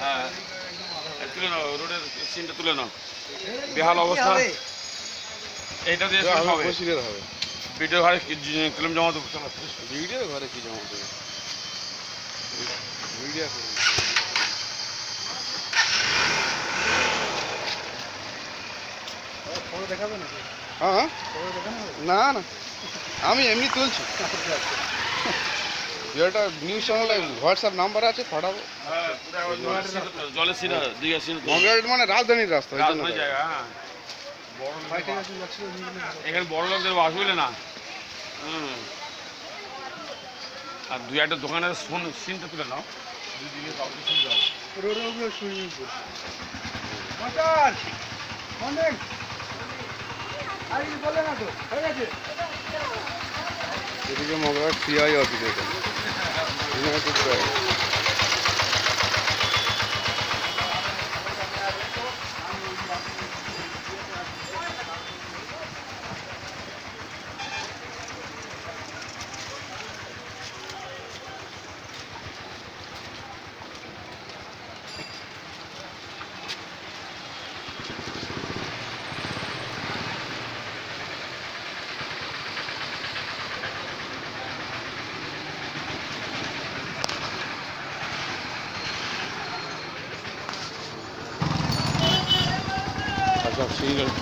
হ্যাঁ তুলে নাও রোডের সিনটা তুলে নাও বেহাল অবস্থা এইটা দিয়ে হবে ভিডিও ঘরে কিলোম জমা দেবো ভিডিও ঘরে কি জমা দেবে ভিডিও করবে হ্যাঁ হ্যাঁ। না না। আমি এমনি তুলছি। ভিডিওটা নিউজ চ্যানেলে হোয়াটসঅ্যাপ নাম্বার আছে পাঠাবো। হ্যাঁ জলের মানে রাজধানীর রাস্তা হ্যাঁ। এখানে বড় লোকদের বুঝলে না। হুম। আর দুই একটা দোকানের ফোন সিনটা তুলে নাও। দুদিকে কাউকে সুবিধা হবে এদিকে Mograhat malzeme olarak siyah yapacağız. Yine kutlayalım. Brasil.